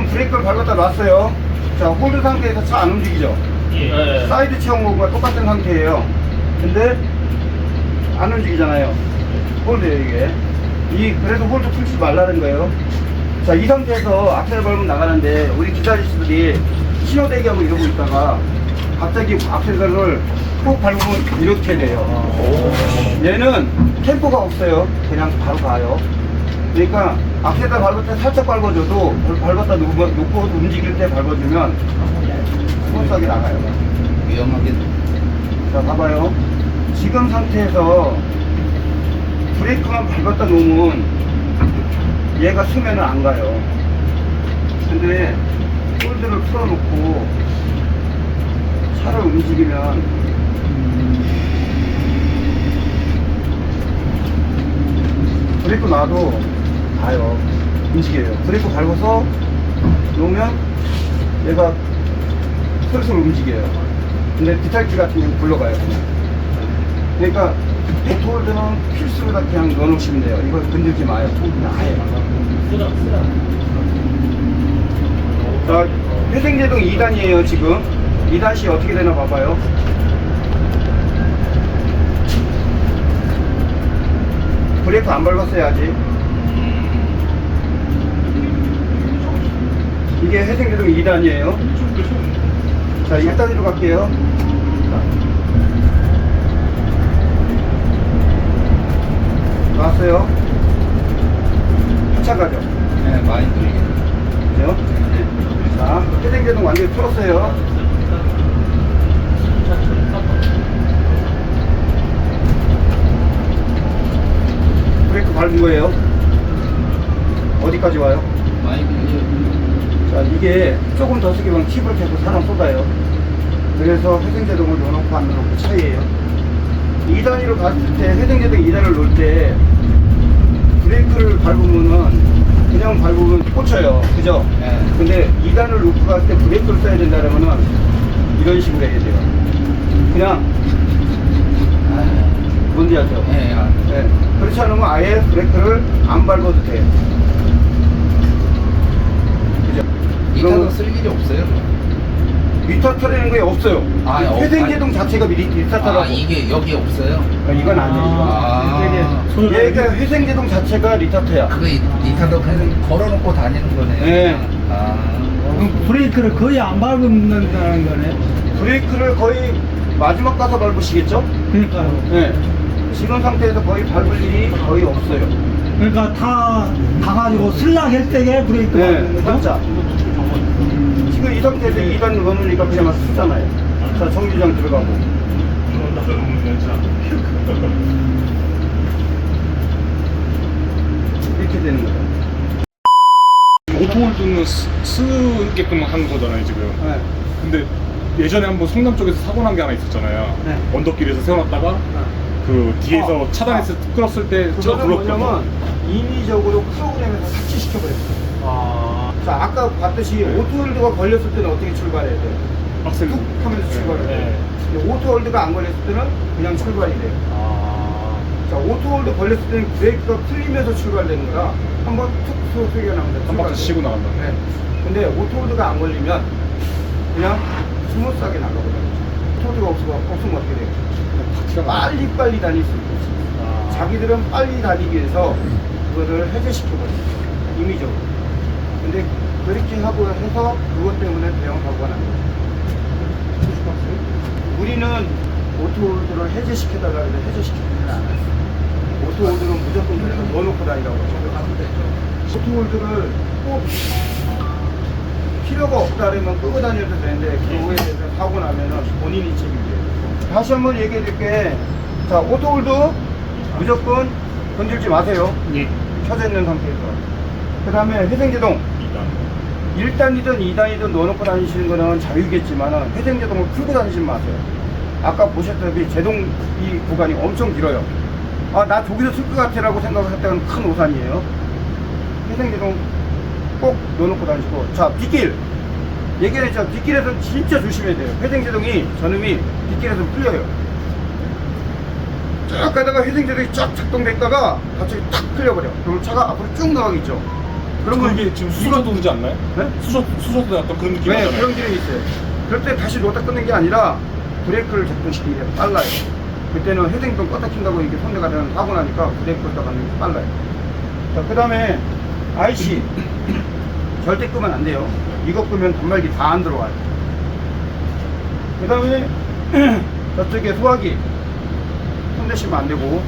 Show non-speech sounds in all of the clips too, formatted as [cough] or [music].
브레이크를 밟았다 놨어요. 자, 홀드 상태에서 차 안 움직이죠? 예. 사이드 체험과 똑같은 상태예요. 근데 안 움직이잖아요. 홀드예요 이게. 이 그래도 홀드 풀지 말라는 거예요. 자, 이 상태에서 악셀 밟으면 나가는데 우리 기사님들이 신호 대기하고 이러고 있다가 갑자기 악셀을 푹 밟으면 이렇게 돼요. 얘는 템포가 없어요. 그냥 바로 가요. 그러니까 악셀을 밟을 때 살짝 밟아줘도 밟았다 놓고, 놓고 움직일 때 밟아주면 스무스하게 나가요. 위험하게 자, 봐봐요. 지금 상태에서 브레이크만 밟았다 놓으면 얘가 수면은 안 가요. 근데 홀드를 풀어놓고 차를 움직이면 브레이크 놔도 가요. 움직여요. 브레이크 밟아서 놓으면 얘가 슬슬 움직여요. 근데 디탈기 같은 경우는 굴러가요. 그냥. 그러니까 오토홀드는 필수로 다 그냥 넣어놓으시면 돼요. 이걸 건들지 마요. 그냥 아예. 자, 회생제동 2단이에요, 지금. 2단시 어떻게 되나 봐봐요. 브레이크 안 밟았어요, 아직. 이게 회생제동 2단이에요. 자, 1단으로 갈게요. 자. 나왔어요. 마찬가지죠. 네, 많이 들리게 그죠? 자, 회생제동 완전히 풀었어요. 브레이크 밟은 거예요. 어디까지 와요? 많이 들리게 자, 이게 조금 더 쓰기면 팁을 계속 사람 쏟아요. 그래서 회생제동을 넣어놓고 안 넣어놓고 차이에요. 2단위로 갔을 때 회생제동 2단을 놓을 때 브레이크를 밟으면은 그냥 밟으면 꽂혀요. 그죠? 네. 근데 2단을 놓고 갈 때 브레이크를 써야 된다면은 이런 식으로 해야 돼요. 그냥 아, 뭔지 알죠? 네, 아, 네. 그렇지 않으면 아예 브레이크를 안 밟아도 돼요. 그죠? 이타도 쓸 일이 없어요 미터터라는 게 없어요. 아, 어, 회생제동 아니. 자체가 미리 미터터라고. 아 이게 여기 없어요? 아, 이건 아니에요. 아. 이건. 얘가 얘가 회생 제동 자체가 리터터야. 그 이- 이타도 그냥 걸어놓고 다니는 거네요 네. 아 그럼 브레이크를 거의 안 밟는다는 거네. 브레이크를 거의 마지막 가서 밟으시겠죠? 그러니까요. 네. 지금 상태에서 거의 밟을 일이 거의 없어요. 그러니까 다 가가지고 슬락 할 때에 브레이크 네, 밟는 거죠. 살짝. 상태에서 2단 넣으니까 그냥 쓰잖아요. 자, 정류장 들어가고. 이렇게 되는 거예요. 오토홀드는 쓰- 쓰게끔 한 거잖아요 지금 네. 근데 예전에 한번 성남 쪽에서 사고 난 게 하나 있었잖아요 네. 언덕길에서 세워놨다가 그 뒤에서 어, 차단했을 때 끌었을 때 제가 그거는 불렀거든요 뭐냐면 인위적으로 프로그램에서 삭제시켜버렸어요. 아. 자, 아까 봤듯이 오토홀드가 걸렸을 때는 어떻게 출발해야 돼요? 툭 하면서 출발해야 돼요. 네. 근데 오토홀드가 안 걸렸을 때는 그냥 출발이 돼요. 아. 자, 오토홀드 걸렸을 때는 브레이크가 풀리면서 출발되는 거라 한번 툭 소- 소리가 나면서 한 바퀴. 쉬고 나간다 네. 근데 오토홀드가 안 걸리면 그냥 스무스하게 나가거든요. 오토홀드가 없으면, 없으면 어떻게 돼요? 바퀴가 빨리 빨리 다닐 수 있겠지. 아. 자기들은 빨리 다니기 위해서 그거를 해제시켜버려요. 임의적으로. 근데 그렇게 하고 해서 그것 때문에 대형 사고가 난 거죠. 우리는 오토홀드를 해제시켜달라 그래 해제시키지는 않았어요. 오토홀드는 무조건 그래서 넣어놓고 다니라고 하죠. 오토홀드를 꼭 필요가 없다면 끄고 다녀도 되는데 그거에 대해서 사고 나면은 본인이 책임져요. 다시 한번 얘기해 드릴게. 자, 오토홀드 무조건 건들지 마세요. 예. 켜져 있는 상태에서. 그 다음에 회생제동. 1단이든 2단이든 넣어놓고 다니시는 거는 자유겠지만 회생제동을 풀고 다니지 마세요. 아까 보셨다시피 제동 이 구간이 엄청 길어요. 아, 나 저기서 쓸 것 같아 라고 생각을 했다는 큰 오산이에요. 회생제동 꼭 넣어놓고 다니시고. 자, 뒷길. 얘기했죠. 뒷길에서 진짜 조심해야 돼요. 회생제동이 저놈이 뒷길에서 풀려요. 쫙 가다가 회생제동이 쫙 작동됐다가 갑자기 탁 풀려버려. 그럼 차가 앞으로 쭉 나가겠죠. 그러면 그게 지금 수저도 그러지 않나요? 네? 수저 수저도 약간 그런 느낌 네. 그런 기능이 있어요. 그럴 때 다시 놓다 끊는 게 아니라 브레이크를 작동시키는 게 빨라요. 그때는 헤딩병 껐다 킨다고 이렇게 손대가 되면 하고 나니까 브레이크 껐다 가는 게 빨라요. 자, 그 다음에 IC. 절대 끄면 안 돼요. 이거 끄면 단말기 다 안 들어와요. 그 다음에 [coughs] 저쪽에 소화기. 손대시면 안 되고,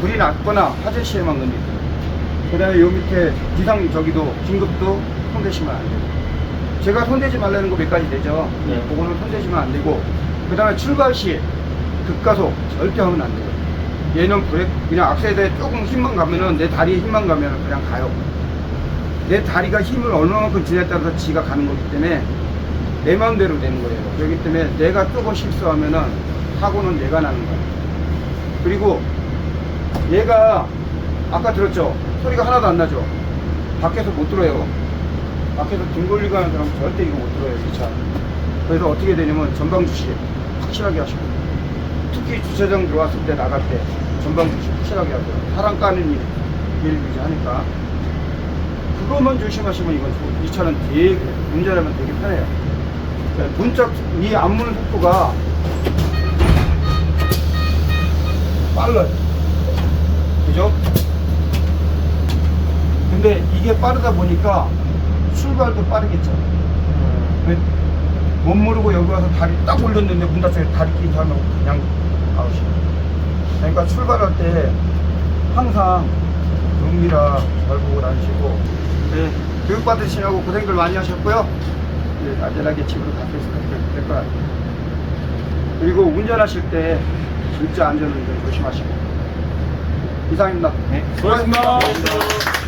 불이 났거나 화재 시에만 건드리세요. 그 다음에 요 밑에 비상 저기도 긴급도 손대시면 안 돼요. 제가 손대지 말라는 거 몇 가지 되죠. 네. 그거는 손대시면 안 되고, 그 다음에 출발 시 급가속 절대 하면 안 돼요. 얘는 브레이크, 그냥 악셀에 조금 힘만 가면은 내 다리에 힘만 가면은 그냥 가요. 내 다리가 힘을 얼마만큼 주냐에 따라서 지가 가는 거기 때문에 내 마음대로 되는 거예요. 그렇기 때문에 내가 조금 실수하면은 사고는 내가 나는 거예요. 그리고 얘가 아까 들었죠? 소리가 하나도 안 나죠? 밖에서 못 들어요. 밖에서 등 돌리고 하는 사람 절대 이거 못 들어요, 이 차. 그래서 어떻게 되냐면 전방 주시 확실하게 하시고 특히 주차장 들어왔을 때 나갈 때 전방 주시 확실하게 하세요. 사람 까는 일, 일 하니까 그것만 조심하시면 이건 좋- 이 차는 되게 운전하면 되게 편해요. 자, 문짝 이 안무는 속도가 빨라요. 그죠? 근데 이게 빠르다 보니까 출발도 빠르겠죠. 왜? 못 모르고 여기 와서 다리 딱 올렸는데 문 닫혀서 다리 낀 사람은 그냥 아웃이에요. 그러니까 출발할 때 항상 은밀하 잘 보고 다니시고 네, 교육 받으시라고 고생들 많이 하셨고요. 네, 안전하게 집으로 가실 될것 같아요. 그리고 운전하실 때 진짜 안전운전 조심하시고 이상입니다. 네, 수고하셨습니다. 네.